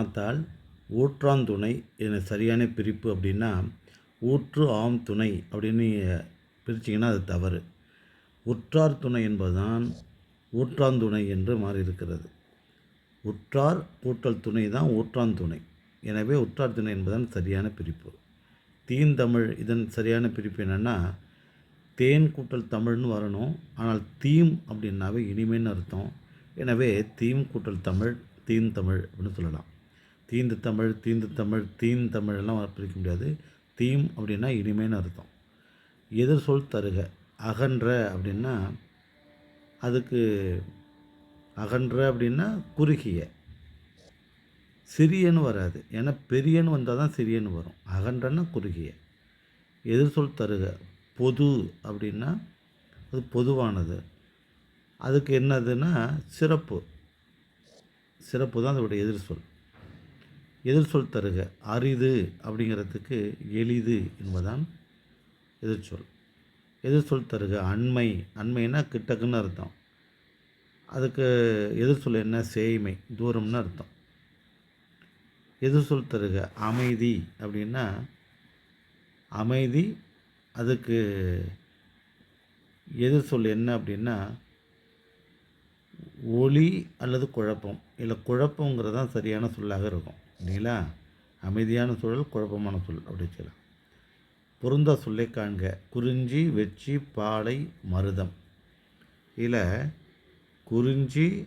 பார்த்தால் ஊற்றாந்துணை என சரியான பிரிப்பு அப்படின்னா ஊற்று ஆம் துணை அப்படின்னு பிரிச்சிங்கன்னா அது தவறு. உற்றார் துணை என்பதுதான் ஊற்றாந்துணை என்று மாறி இருக்கிறது உற்றார் கூட்டல் துணை தான் ஊற்றாந்துணை எனவே உற்றார் துணை என்பதுதான் சரியான பிரிப்பு. தீந்தமிழ் இதன் சரியான பிரிப்பு என்னென்னா தேன் கூட்டல் தமிழ்னு வரணும். ஆனால் தீம் அப்படின்னாவே இனிமேன்னு அர்த்தம். எனவே தீம் கூட்டல் தமிழ் தீன் தமிழ் அப்படின்னு சொல்லலாம். தீந்து தமிழ் தீந்து தமிழ் தீன் தமிழெல்லாம் பிரிக்க முடியாது. தீம் அப்படின்னா இனிமேன்னு அர்த்தம். எதிர் சொல் தருக அகன்ற அப்படின்னா அதுக்கு அகன்ற அப்படின்னா குறுகிய. சிறியன்னு வராது. ஏன்னா பெரியன்னு வந்தால் தான் சிறியன்னு வரும். அகன்றன்னா குறுகிய. எதிர் சொல் தருக பொது அப்படின்னா அது பொதுவானது. அதுக்கு என்னதுன்னா சிறப்பு. சிறப்பு தான் அதோடைய எதிர் சொல். எதிர் சொல் தருக. அரிது அப்படிங்கிறதுக்கு எளிது என்பதான் எதிர்ச்சொல் எதிர் சொல் தருக அண்மை. அண்மைன்னா கிட்டக்குன்னு அர்த்தம். அதுக்கு எதிர் சொல் என்ன? சேய்மை. தூரம்னு அர்த்தம். எதிர் சொல் தருக அமைதி அப்படின்னா அமைதி அதுக்கு எதிர் சொல் என்ன அப்படின்னா ஒளி அல்லது குழப்பம். இல்லை குழப்பங்கிறது தான் சரியான சொல்லாக இருக்கும். இல்லைங்களா? அமைதியான சூழல் குழப்பமான சொல் அப்படி சொல்லலாம் பொருந்தா சொல்லை காண்க. குறிஞ்சி வெச்சி பாலை மருதம். இதில் குறிஞ்சி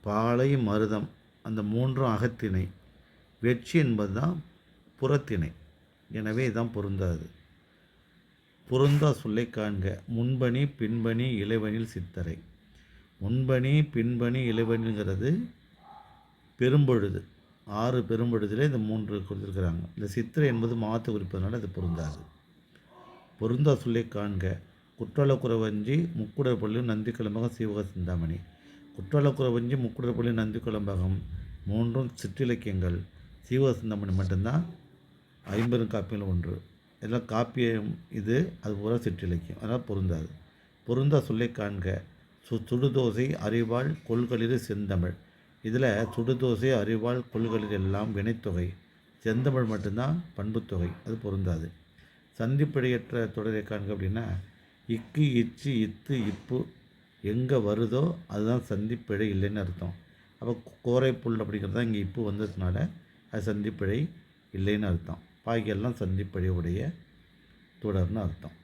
பாலை மருதம். அந்த மூன்றும் அகத்திணை. வெற்றி என்பது தான் புறத்திணை. எனவே இதான் பொருந்தாது. பொருந்தா சொல்லை காண்க. முன்பணி பின்பணி இளைவனில் சித்தரை. முன்பணி பின்பணி இளைவனிங்கிறது பெரும்பொழுது. ஆறு பெரும்பொழுதில் இந்த மூன்று கொடுத்துருக்குறாங்க. இந்த சித்திரை என்பது மாற்று குறிப்பதனால அது பொருந்தாது. பொருந்தா சொல்லை காண்க. முக்குடர் முக்குடற்பள்ளி நந்திக்குழம்பகம் சீவக சிந்தாமணி. குற்றலக்குறவஞ்சி முக்குடற்பள்ளி நந்திக்குழம்பகம் மூன்றும் சிற்றிலக்கியங்கள். சீவக சிந்தாமணி மட்டும்தான் ஐம்பெரும் காப்பியில் ஒன்று. இதெல்லாம் காப்பியம் இது அது பூரா சிற்றிலக்கியம். அதனால் பொருந்தாது. பொருந்தா சொல்லை காண்க. சு சுடுதோசை அறிவாள் கொள்களிறு செந்தமிழ். இதில் சுடுதோசை அறிவாள் கொள்களில் எல்லாம் வினைத்தொகை. செந்தமிழ் மட்டும்தான் பண்புத்தொகை. அது பொருந்தாது. சந்திப்பிழையற்ற தொடரை காண்க அப்படின்னா இக்கு இச்சு இத்து இப்பு எங்கே வருதோ அதுதான் சந்திப்பிழை இல்லைன்னு அர்த்தம். அப்போ கோரை புல் அப்படிங்கிறது தான் இங்கே இப்பு வந்ததுனால அது சந்திப்பிழை இல்லைன்னு அர்த்தம். பாக்கியெல்லாம் சந்திப்பிழையுடைய தொடர்னு அர்த்தம்.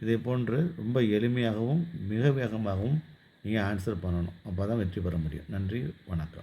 இதே போன்று ரொம்ப எளிமையாகவும் மிக வேகமாகவும் நீங்கள் ஆன்சர் பண்ணணும். அப்போ தான் வெற்றி பெற முடியும். நன்றி வணக்கம்.